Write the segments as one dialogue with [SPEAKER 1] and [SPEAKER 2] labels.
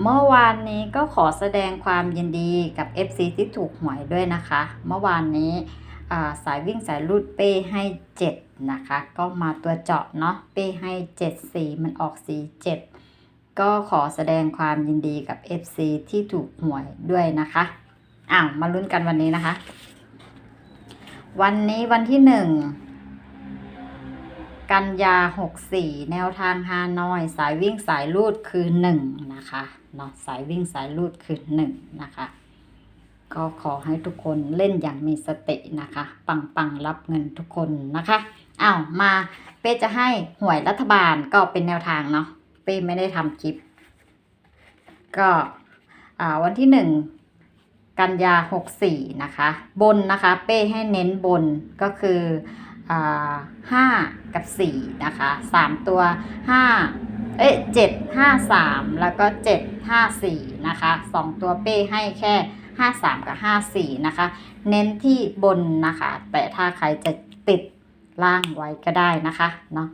[SPEAKER 1] เมื่อวานนี้ก็ขอแสดงความยินดีกับ FC ที่ถูกหวยด้วยนะคะ เมื่อวานนี้สายวิ่งสายรูดเป้ให้ 7 นะคะ ก็มาตัวเจาะเนาะเป้ให้ 7 4 มันออก 4 7 ก็ขอแสดงความยินดีกับ FC ที่ถูกหวยด้วยนะคะอ้าวมาลุ้นกันวันนี้นะคะ วันนี้วันที่ 1 กันยา 64 แนวทางฮานอย สายวิ่งสายลูดคือ1นะคะเนาะสายวิ่งสายลูดคือ1นะคะ ก็ขอให้ทุกคนเล่นอย่างมีสตินะคะ ปังปังรับเงินทุกคนนะคะอ้าวมาเป้จะให้หวยรัฐบาลก็เป็นแนวทางเนาะเป้ไม่ได้ทำคลิป ก็วันที่1กันยา 64 นะคะ บนนะคะ เป้ให้เน้นบนก็คือ ห้ากับสี่นะคะสามตัวห้าเอ๊ะเจ็ดห้าสามแล้วก็เจ็ดห้าสี่นะคะสองตัวเป้ให้แค่ห้าสามกับห้าสี่นะคะ เน้นที่บนนะคะ แต่ถ้าใครจะติดล่างไว้ก็ได้นะคะเนาะ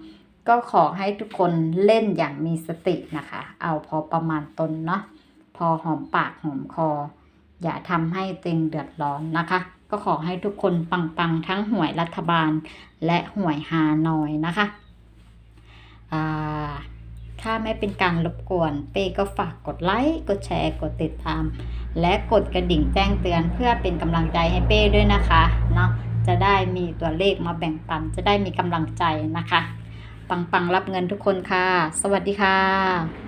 [SPEAKER 1] ก็ขอให้ทุกคนเล่นอย่างมีสตินะคะ เอาพอประมาณตนเนาะพอหอมปากหอมคอ อย่าทำให้ตัวเองเดือดร้อนนะคะ ก็ขอให้ทุกคนปัง ๆ ทั้งหวยรัฐบาลและหวยฮานอยนะคะถ้าไม่เป็นการรบกวน เป้ก็ฝากกดไลค์ กดแชร์ กดติดตาม และกดกระดิ่งแจ้งเตือนเพื่อเป็นกำลังใจให้เป้ด้วยนะคะเนาะจะได้มีตัวเลขมาแบ่งปัน จะได้มีกำลังใจนะคะ ปัง ๆ รับเงินทุกคนค่ะ สวัสดีค่ะ